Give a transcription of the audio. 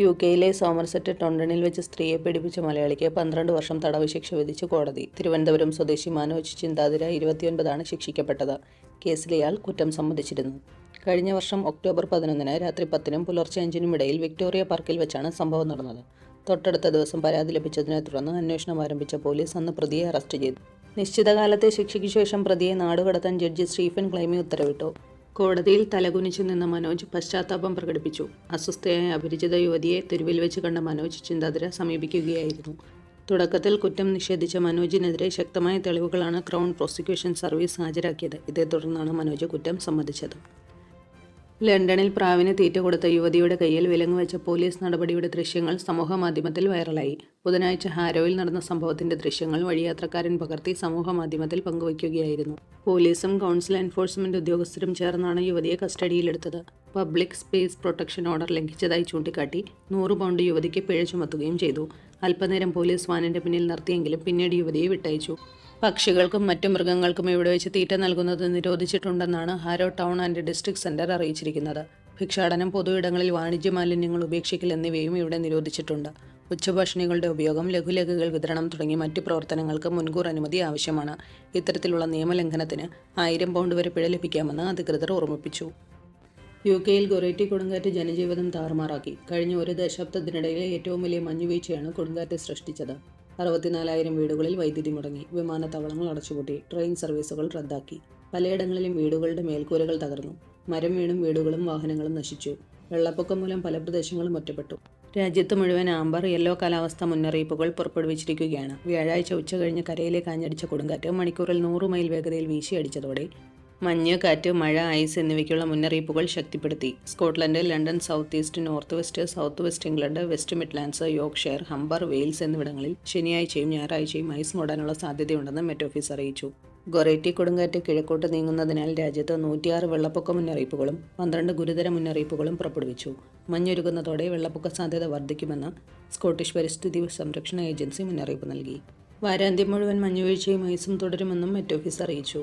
U കെയിലെ Somerset ടൊണ്ടണിൽ വെച്ച് സ്ത്രീയെ പീഡിപ്പിച്ച മലയാളിക്ക് പന്ത്രണ്ട് വർഷം തടവ് ശിക്ഷ വിധിച്ച് കോടതി. തിരുവനന്തപുരം സ്വദേശി മനോജ് ചിന്താതിര ഇരുപത്തിയൊൻപതാണ് ശിക്ഷിക്കപ്പെട്ടത്. കേസിൽ ഇയാൾ കുറ്റം സമ്മതിച്ചിരുന്നു. കഴിഞ്ഞ വർഷം ഒക്ടോബർ പതിനൊന്നിന് രാത്രി പത്തിനും പുലർച്ചെ അഞ്ചിനും ഇടയിൽ വിക്ടോറിയ പാർക്കിൽ വെച്ചാണ് സംഭവം നടന്നത്. തൊട്ടടുത്ത ദിവസം പരാതി ലഭിച്ചതിനെ തുടർന്ന് അന്വേഷണം ആരംഭിച്ച പോലീസ് അന്ന് പ്രതിയെ അറസ്റ്റ് ചെയ്തു. നിശ്ചിതകാലത്തെ ശിക്ഷയ്ക്ക് ശേഷം പ്രതിയെ നാടുകടത്താൻ ജഡ്ജി സ്റ്റീഫൻ ക്ലൈമി ഉത്തരവിട്ടു. കോടതിയിൽ തലകുനിച്ചു നിന്ന മനോജ് പശ്ചാത്താപം പ്രകടിപ്പിച്ചു. അസ്വസ്ഥയായ അപരിചിത യുവതിയെ തെരുവിൽ വെച്ച് കണ്ട മനോജ് ചിന്താതിര സമീപിക്കുകയായിരുന്നു. തുടക്കത്തിൽ കുറ്റം നിഷേധിച്ച മനോജിനെതിരെ ശക്തമായ തെളിവുകളാണ് ക്രൗൺ പ്രോസിക്യൂഷൻ സർവീസ് ഹാജരാക്കിയത്. ഇതേ തുടർന്നാണ് മനോജ് കുറ്റം സമ്മതിച്ചത്. ലണ്ടനിൽ പ്രാവിന് തീറ്റ കൊടുത്ത യുവതിയുടെ കയ്യിൽ വിലങ്ങ് വെച്ച പോലീസ് നടപടിയുടെ ദൃശ്യങ്ങൾ സമൂഹമാധ്യമത്തിൽ വൈറലായി. ബുധനാഴ്ച ഹാരോയിൽ നടന്ന സംഭവത്തിന്റെ ദൃശ്യങ്ങൾ വഴിയാത്രക്കാരൻ പകർത്തി സമൂഹമാധ്യമത്തിൽ പങ്കുവയ്ക്കുകയായിരുന്നു. പോലീസും കൗൺസിൽ എൻഫോഴ്സ്മെന്റ് ഉദ്യോഗസ്ഥരും ചേർന്നാണ് യുവതിയെ കസ്റ്റഡിയിലെടുത്തത്. പബ്ലിക് സ്പേസ് പ്രൊട്ടക്ഷൻ ഓർഡർ ലംഘിച്ചതായി ചൂണ്ടിക്കാട്ടി നൂറ് പൗണ്ട് യുവതിക്ക് പിഴ ചുമത്തുകയും ചെയ്തു. അല്പനേരം പോലീസ് വാനിന്റെ പിന്നിൽ നിർത്തിയെങ്കിലും പിന്നീട് യുവതിയെ വിട്ടയച്ചു. പക്ഷികൾക്കും മറ്റു മൃഗങ്ങൾക്കും ഇവിടെ വെച്ച് തീറ്റ നൽകുന്നത് നിരോധിച്ചിട്ടുണ്ടെന്നാണ് Harrow town and district centre അറിയിച്ചിരിക്കുന്നത്. ഭിക്ഷാടനം പൊതുയിടങ്ങളിൽ വാണിജ്യ മാലിന്യങ്ങൾ ഉപേക്ഷിക്കൽ എന്നിവയും ഇവിടെ നിരോധിച്ചിട്ടുണ്ട്. ഉച്ചഭക്ഷണികളുടെ ഉപയോഗം ലഘുലേഖകൾ വിതരണം തുടങ്ങി മറ്റു പ്രവർത്തനങ്ങൾക്ക് മുൻകൂർ അനുമതി ആവശ്യമാണ്. ഇത്തരത്തിലുള്ള നിയമലംഘനത്തിന് ആയിരം പൗണ്ട് വരെ പിഴ ലഭിക്കാമെന്ന് അധികൃതർ ഓർമ്മിപ്പിച്ചു. യു കെയിൽ ഗൊറേറ്റി കൊടുങ്കാറ്റ് ജനജീവിതം താറുമാറാക്കി. കഴിഞ്ഞ ഒരു ദശാബ്ദത്തിനിടയിലെ ഏറ്റവും വലിയ മഞ്ഞുവീഴ്ചയാണ് കൊടുങ്കാറ്റ് സൃഷ്ടിച്ചത്. അറുപത്തിനാലായിരം വീടുകളിൽ വൈദ്യുതി മുടങ്ങി വിമാനത്താവളങ്ങൾ അടച്ചുപൂട്ടി ട്രെയിൻ സർവീസുകൾ റദ്ദാക്കി പലയിടങ്ങളിലും വീടുകളുടെ മേൽക്കൂരകൾ തകർന്നു മരം വീണും വീടുകളും വാഹനങ്ങളും നശിച്ചു വെള്ളപ്പൊക്കം മൂലം പല പ്രദേശങ്ങളും ഒറ്റപ്പെട്ടു. രാജ്യത്ത് മുഴുവൻ ആംബർ യെല്ലോ കാലാവസ്ഥ മുന്നറിയിപ്പുകൾ പുറപ്പെടുവിച്ചിരിക്കുകയാണ്. വ്യാഴാഴ്ച ഉച്ചകഴിഞ്ഞ് കരയിലേക്ക് ആഞ്ഞടിച്ച കൊടുങ്കാറ്റ് മണിക്കൂറിൽ നൂറ് മൈൽ വേഗതയിൽ വീശിയടിച്ചതോടെ മഞ്ഞ് കാറ്റ് മഴ ഐസ് എന്നിവയ്ക്കുള്ള മുന്നറിയിപ്പുകൾ ശക്തിപ്പെടുത്തി. Scotland London South East North West South West England West Midlands Yorkshire Humber Wales എന്നിവിടങ്ങളിൽ ശനിയാഴ്ചയും ഞായറാഴ്ചയും ഐസ് മൂടാനുള്ള സാധ്യതയുണ്ടെന്ന് മെറ്റ് ഓഫീസ് അറിയിച്ചു. ഗൊറേറ്റി കൊടുങ്കാറ്റ് കിഴക്കോട്ട് നീങ്ങുന്നതിനാൽ രാജ്യത്ത് നൂറ്റിയാറ് വെള്ളപ്പൊക്ക മുന്നറിയിപ്പുകളും പന്ത്രണ്ട് ഗുരുതര മുന്നറിയിപ്പുകളും പുറപ്പെടുവിച്ചു. മഞ്ഞൊരുകുന്നതോടെ വെള്ളപ്പൊക്ക സാധ്യത വർദ്ധിക്കുമെന്ന് സ്കോട്ടിഷ് പരിസ്ഥിതി സംരക്ഷണ ഏജൻസി മുന്നറിയിപ്പ് നൽകി. വാരാന്ത്യം മുഴുവൻ മഞ്ഞുവീഴ്ചയും ഐസും തുടരുമെന്നും മെറ്റ് ഓഫീസ് അറിയിച്ചു.